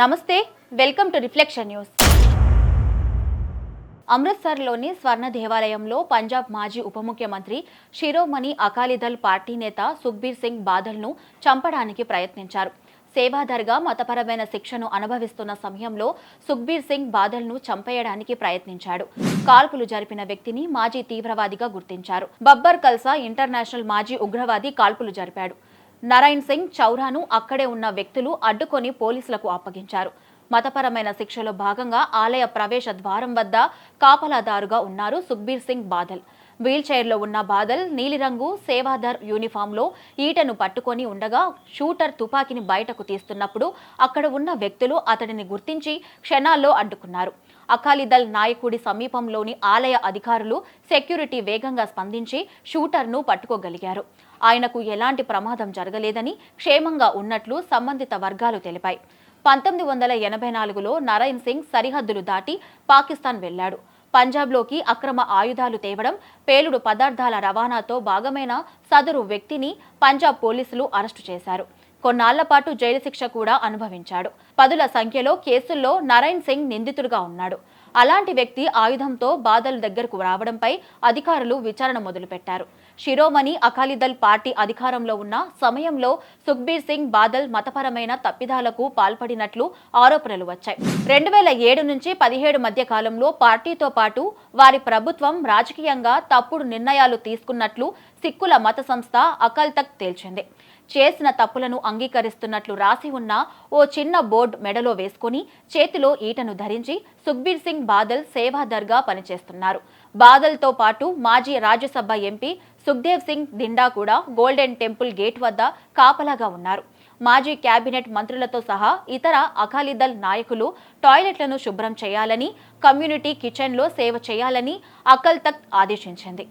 నమస్తే welcome to reflection news. అమృత్సర్లోని స్వర్ణ దేవాలయంలో పంజాబ్ మాజీ ఉప ముఖ్యమంత్రి శిరోమణి అకాలీదళ్ పార్టీ నేత సుఖ్బీర్ సింగ్ బాదల్ను చంపడానికి ప్రయత్నించారు. సేవాదార్గా మతపరమైన శిక్షను అనుభవిస్తున్న సమయంలో సుఖ్బీర్ సింగ్ బాదల్ను చంపేయడానికి ప్రయత్నించాడు. కాల్పులు జరిపిన వ్యక్తిని మాజీ తీవ్రవాదిగా గుర్తించారు. బబ్బర్ కల్సా ఇంటర్నేషనల్ మాజీ ఉగ్రవాది కాల్పులు జరిపాడు. నారాయణ్ సింగ్ చౌరాను అక్కడే ఉన్న వ్యక్తులు అడ్డుకొని పోలీసులకు అప్పగించారు. మతపరమైన శిక్షలో భాగంగా ఆలయ ప్రవేశ ద్వారం వద్ద కాపలాదారుగా ఉన్నారు సుఖ్బీర్ సింగ్ బాదల్. వీల్ చైర్లో ఉన్న బాదల్ నీలిరంగు సేవాధర్ యూనిఫామ్లో ఈటను పట్టుకొని ఉండగా షూటర్ తుపాకీని బయటకు తీస్తున్నప్పుడు అక్కడ ఉన్న వ్యక్తులు అతడిని గుర్తించి క్షణాల్లో అడ్డుకున్నారు. అకాలీదళ్ నాయకుడి సమీపంలోని ఆలయ అధికారులు సెక్యూరిటీ వేగంగా స్పందించి షూటర్ను పట్టుకోగలిగారు. ఆయనకు ఎలాంటి ప్రమాదం జరగలేదని క్షేమంగా ఉన్నట్లు సంబంధిత వర్గాలు తెలిపాయి. పంతొమ్మిది వందల ఎనభై నాలుగులో నారాయణ్ సింగ్ సరిహద్దులు దాటి పాకిస్తాన్ వెళ్ళాడు పంజాబ్లోకి అక్రమ ఆయుధాలు తేవడం పేలుడు పదార్థాల రవాణాతో భాగమైన సదరు వ్యక్తిని పంజాబ్ పోలీసులు అరెస్టు చేశారు. కొన్నాళ్ళ పాటు జైలు శిక్ష కూడా అనుభవించాడు. పదుల సంఖ్యలో కేసుల్లో నారాయణ్ సింగ్ నిందితుడిగా ఉన్నాడు. అలాంటి వ్యక్తి ఆయుధంతో బాదల్ దగ్గరకు రావడంపై అధికారులు విచారణ మొదలుపెట్టారు. శిరోమణి అకాలీదళ్ పార్టీ అధికారంలో ఉన్న సమయంలో సుఖ్బీర్ సింగ్ బాదల్ మతపరమైన తప్పిదాలకు పాల్పడినట్లు ఆరోపణలు వచ్చాయి. రెండు వేల ఏడు నుంచి పదిహేడు మధ్య కాలంలో పార్టీతో పాటు వారి ప్రభుత్వం రాజకీయంగా తప్పుడు నిర్ణయాలు తీసుకున్నట్లు సిక్కుల మత సంస్థ అకల్ తక్ తేల్చింది. చేసిన తప్పులను అంగీకరిస్తున్నట్లు రాసి ఉన్న ఓ చిన్న బోర్డు మెడలో వేసుకుని చేతిలో ఈటను ధరించి సుఖ్బీర్ సింగ్ బాదల్ సేవాదర్గా పనిచేస్తున్నారు. బాదల్తో పాటు మాజీ రాజ్యసభ ఎంపీ సుఖ్దేవ్ సింగ్ దిండా కూడా గోల్డెన్ టెంపుల్ గేట్ వద్ద కాపలాగా ఉన్నారు. మాజీ కేబినెట్ మంత్రులతో సహా ఇతర అకాలీదళ్ నాయకులు టాయిలెట్లను శుభ్రం చేయాలని కమ్యూనిటీ కిచెన్లో సేవ చేయాలని అకల్ తఖ్త్ ఆదేశించింది.